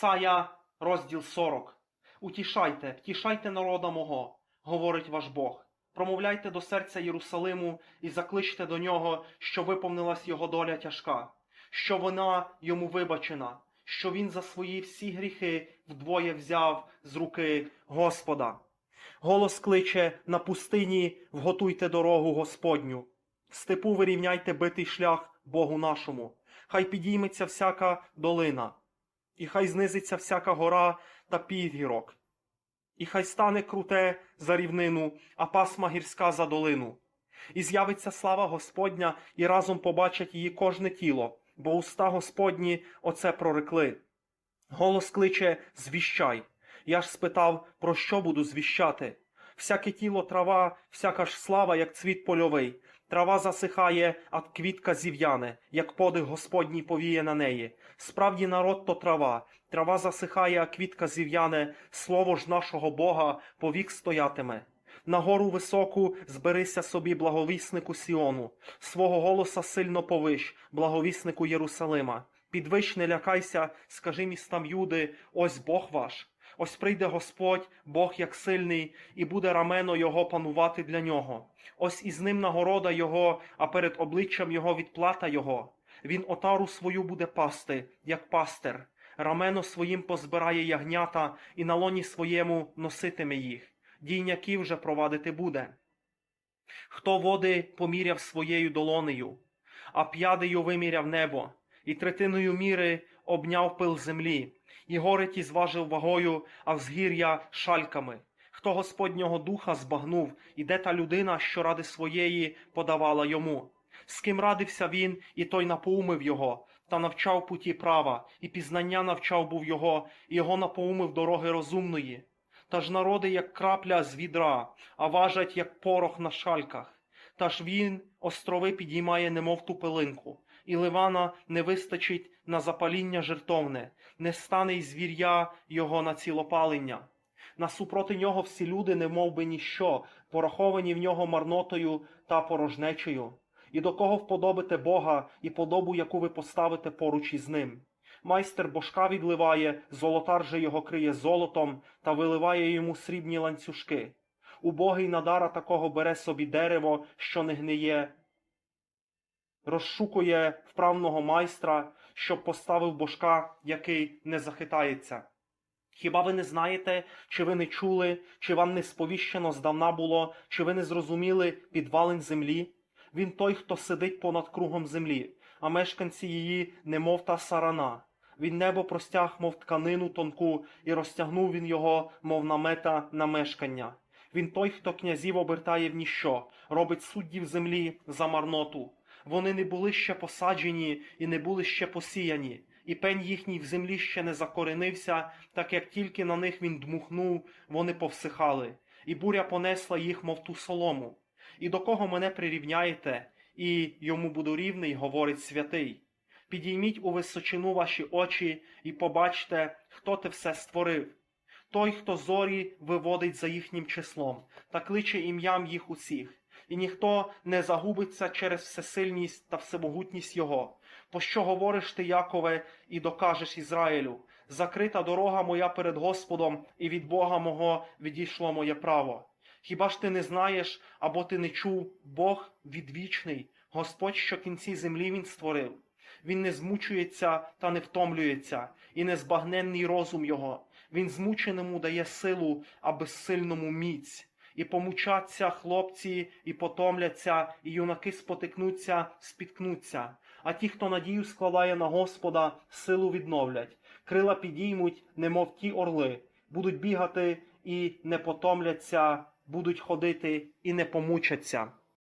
Ісая, розділ 40. Утішайте, втішайте народа мого, говорить ваш Бог. Промовляйте до серця Єрусалиму і закличте до нього, що виповнилась його доля тяжка, що вона йому вибачена, що він за свої всі гріхи вдвоє взяв з руки Господа. Голос кличе на пустині, вготуйте дорогу Господню. В степу вирівняйте битий шлях Богу нашому. Хай підійметься всяка долина, і хай знизиться всяка гора та підгірок. І хай стане круте за рівнину, а пасма гірська за долину. І з'явиться слава Господня, і разом побачать її кожне тіло, бо уста Господні оце прорекли. Голос кличе звіщай. Я ж спитав, про що буду звіщати. Всяке тіло трава, всяка ж слава, як цвіт польовий. Трава засихає, а квітка зів'яне, як подих Господній повіє на неї. Справді народ то трава, трава засихає, а квітка зів'яне, слово ж нашого Бога повік стоятиме. На гору високу зберися собі благовіснику Сіону, свого голоса сильно повищ, благовіснику Єрусалима. Підвищ, не лякайся, скажи містам Юди, ось Бог ваш. Ось прийде Господь, Бог як сильний, і буде рамено Його панувати для нього. Ось із ним нагорода Його, а перед обличчям Його відплата Його. Він отару свою буде пасти, як пастир. Рамено своїм позбирає ягнята, і на лоні своєму носитиме їх. Дійняків же провадити буде. Хто води поміряв своєю долонею, а п'ядею виміряв небо, і третиною міри обняв пил землі, і гори ті зважив вагою, а взгір'я шальками. Хто Господнього духа збагнув, і де та людина, що ради своєї подавала йому? З ким радився він, і той напоумив його, та навчав путі права, і пізнання навчав був його, і його напоумив дороги розумної. Та ж народи, як крапля з відра, а важать, як порох на шальках. Та ж він острови підіймає, немов ту пилинку, і ливана не вистачить на запаління жертовне, не стане й звір'я його на цілопалення. Насупроти нього всі люди, не мов би ніщо, пораховані в нього марнотою та порожнечею. І до кого вподобите Бога і подобу, яку ви поставите поруч із ним. Майстер божка відливає, золотар же його криє золотом та виливає йому срібні ланцюжки. Убогий надара такого бере собі дерево, що не гниє, розшукує вправного майстра, щоб поставив божка, який не захитається. Хіба ви не знаєте, чи ви не чули, чи вам не сповіщено здавна було, чи ви не зрозуміли підвалин землі? Він той, хто сидить понад кругом землі, а мешканці її, немов та сарана. Він небо простяг, мов тканину тонку, і розтягнув він його, мов намета на мешкання. Він той, хто князів обертає в ніщо, робить суддів землі за марноту. Вони не були ще посаджені і не були ще посіяні, і пень їхній в землі ще не закоренився, так як тільки на них він дмухнув, вони повсихали, і буря понесла їх, мов ту солому. І до кого мене прирівняєте, і йому буду рівний, говорить святий. Підійміть у височину ваші очі і побачте, хто те все створив. Той, хто зорі виводить за їхнім числом, та кличе ім'ям їх усіх, і ніхто не загубиться через всесильність та всемогутність Його. Пощо говориш ти, Якове, і докажеш Ізраїлю? Закрита дорога моя перед Господом, і від Бога мого відійшло моє право. Хіба ж ти не знаєш або ти не чув Бог відвічний, Господь, що кінці землі Він створив? Він не змучується та не втомлюється, і незбагненний розум його. Він змученому дає силу, а безсильному міць. І помучаться хлопці, і потомляться, і юнаки спотикнуться, спіткнуться. А ті, хто надію складає на Господа, силу відновлять. Крила підіймуть, немов ті орли, будуть бігати і не потомляться, будуть ходити і не помучаться.